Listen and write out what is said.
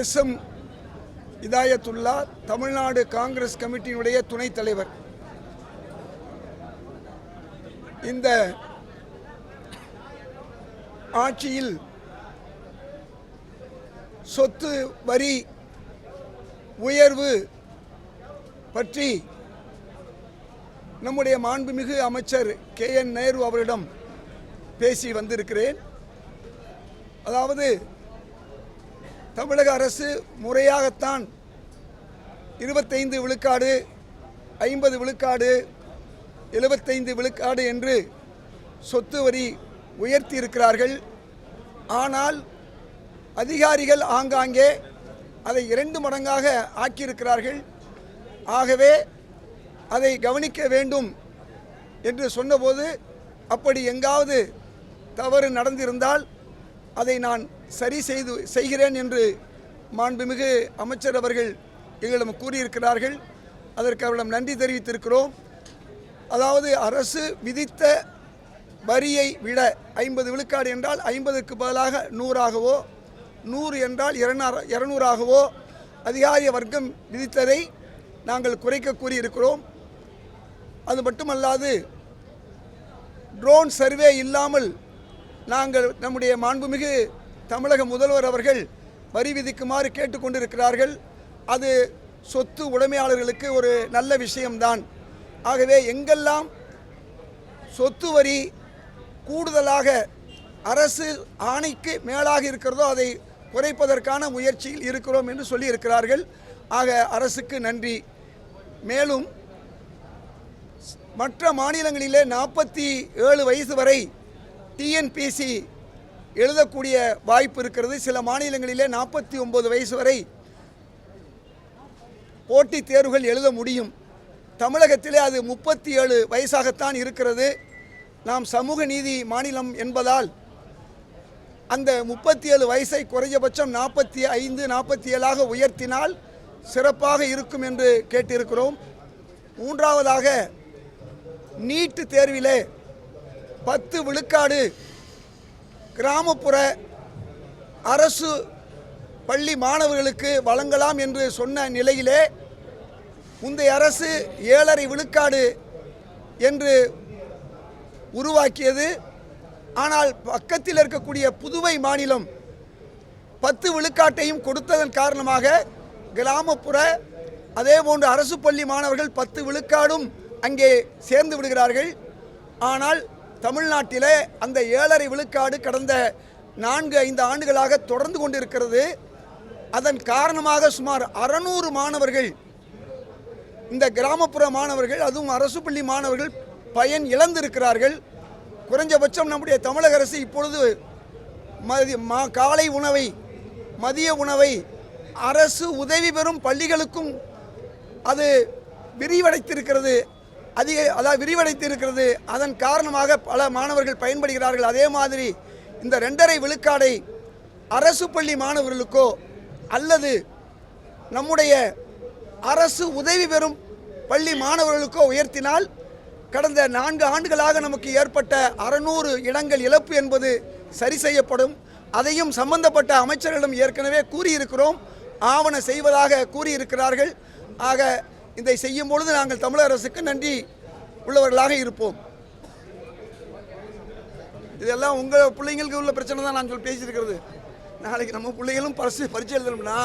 S M Hidayatullah Tamil Nadu Congress கமிட்டியினுடைய துணைத் தலைவர். இந்த ஆட்சியில் சொத்து வரி உயர்வு பற்றி நம்முடைய மாண்புமிகு அமைச்சர் கே என் நேரு அவரிடம் பேசி வந்திருக்கிறேன். அதாவது தமிழக அரசு முறையாகத்தான் இருபத்தைந்து விழுக்காடு ஐம்பது விழுக்காடு எழுபத்தைந்து விழுக்காடு என்று சொத்து வரி உயர்த்தி இருக்கிறார்கள் ஆனால் அதிகாரிகள் ஆங்காங்கே அதை இரண்டு மடங்காக ஆக்கியிருக்கிறார்கள். ஆகவே அதை கவனிக்க வேண்டும் என்று சொன்னபோது அப்படி எங்காவது தவறு நடந்திருந்தால் அதை நான் சரி செய்து செய்கிறேன் என்று மாண்புமிகு அமைச்சர் அவர்கள் எங்களிடம் கூறியிருக்கிறார்கள். அதற்கு அவரிடம் நன்றி தெரிவித்திருக்கிறோம். அதாவது அரசு விதித்த வரியை விட ஐம்பது விழுக்காடு என்றால் ஐம்பதுக்கு பதிலாக நூறாகவோ நூறு என்றால் இரநூறு இருநூறாகவோ அதிகாரிய வர்க்கம் விதித்ததை நாங்கள் குறைக்க கூறியிருக்கிறோம். அது மட்டுமல்லாது ட்ரோன் சர்வே இல்லாமல் நாங்கள் நம்முடைய மாண்புமிகு தமிழக முதல்வர் அவர்கள் வரி விதிக்குமாறு கேட்டுக்கொண்டிருக்கிறார்கள். அது சொத்து உடைமையாளர்களுக்கு ஒரு நல்ல விஷயம்தான். ஆகவே எங்கெல்லாம் சொத்து வரி கூடுதலாக அரசு ஆணைக்கு மேலாக இருக்கிறதோ அதை குறைப்பதற்கான முயற்சியில் இருக்கிறோம் என்று சொல்லியிருக்கிறார்கள். ஆக அரசுக்கு நன்றி. மேலும் மற்ற மாநிலங்களிலே நாற்பத்தி ஏழு வயசு வரை டிஎன்பிசி எழுதக்கூடிய வாய்ப்பு இருக்கிறது. சில மாநிலங்களிலே நாற்பத்தி ஒம்பது வயசு வரை போட்டித் தேர்வுகள் எழுத முடியும். தமிழகத்திலே அது முப்பத்தி ஏழு வயசாகத்தான் இருக்கிறது. நாம் சமூக நீதி மாநிலம் என்பதால் அந்த முப்பத்தி ஏழு வயசை குறைஞ்சபட்சம் நாற்பத்தி ஐந்து நாற்பத்தி ஏழாக உயர்த்தினால் சிறப்பாக இருக்கும் என்று கேட்டிருக்கிறோம். மூன்றாவதாக நீட்டு தேர்விலே பத்து விழுக்காடு கிராமப்புற அரசு பள்ளி மாணவர்களுக்கு வழங்கலாம் என்று சொன்ன நிலையிலே முந்தைய அரசு ஏழரை விழுக்காடு என்று உருவாக்கியது. ஆனால் பக்கத்தில் இருக்கக்கூடிய புதுவை மாநிலம் பத்து விழுக்காட்டையும் கொடுத்ததன் காரணமாக கிராமப்புற அதே போன்று அரசு பள்ளி மாணவர்கள் பத்து விழுக்காடும் அங்கே சேர்ந்து விடுகிறார்கள். ஆனால் தமிழ்நாட்டிலே அந்த ஏழரை விழுக்காடு கடந்த நான்கு ஐந்து ஆண்டுகளாக தொடர்ந்து கொண்டிருக்கிறது. அதன் காரணமாக சுமார் அறநூறு மாணவர்கள் இந்த கிராமப்புற மாணவர்கள் அதுவும் அரசு பள்ளி மாணவர்கள் பயன் இழந்திருக்கிறார்கள். குறைஞ்சபட்சம் நம்முடைய தமிழக அரசு இப்பொழுது மதி மா காலை உணவை மதிய உணவை அரசு உதவி பெறும் பள்ளிகளுக்கும் அது விரிவடைத்திருக்கிறது. அதிக அதாவது விரிவடைத்து இருக்கிறது அதன் காரணமாக பல மாணவர்கள் பயன்படுகிறார்கள். அதே மாதிரி இந்த ரெண்டரை விழுக்காடை அரசு பள்ளி மாணவர்களுக்கோ அல்லது நம்முடைய அரசு உதவி பெறும் பள்ளி மாணவர்களுக்கோ உயர்த்தினால் கடந்த நான்கு ஆண்டுகளாக நமக்கு ஏற்பட்ட அறநூறு இடங்கள் இழப்பு என்பது சரி செய்யப்படும். அதையும் சம்பந்தப்பட்ட அமைச்சர்களிடம் ஏற்கனவே கூறியிருக்கிறோம். ஆவண செய்வதாக கூறியிருக்கிறார்கள். ஆக இதை செய்யும் பொழுது நாங்கள் தமிழக அரசுக்கு நன்றி உள்ளவர்களாக இருப்போம். இதெல்லாம் உங்கள் பிள்ளைங்களுக்கு உள்ள பிரச்சனை தான் நான் சொல்லி பேசியிருக்கிறது. நாளைக்கு நம்ம பிள்ளைகளும் பரிசு பரிச்சை எழுதணும்னா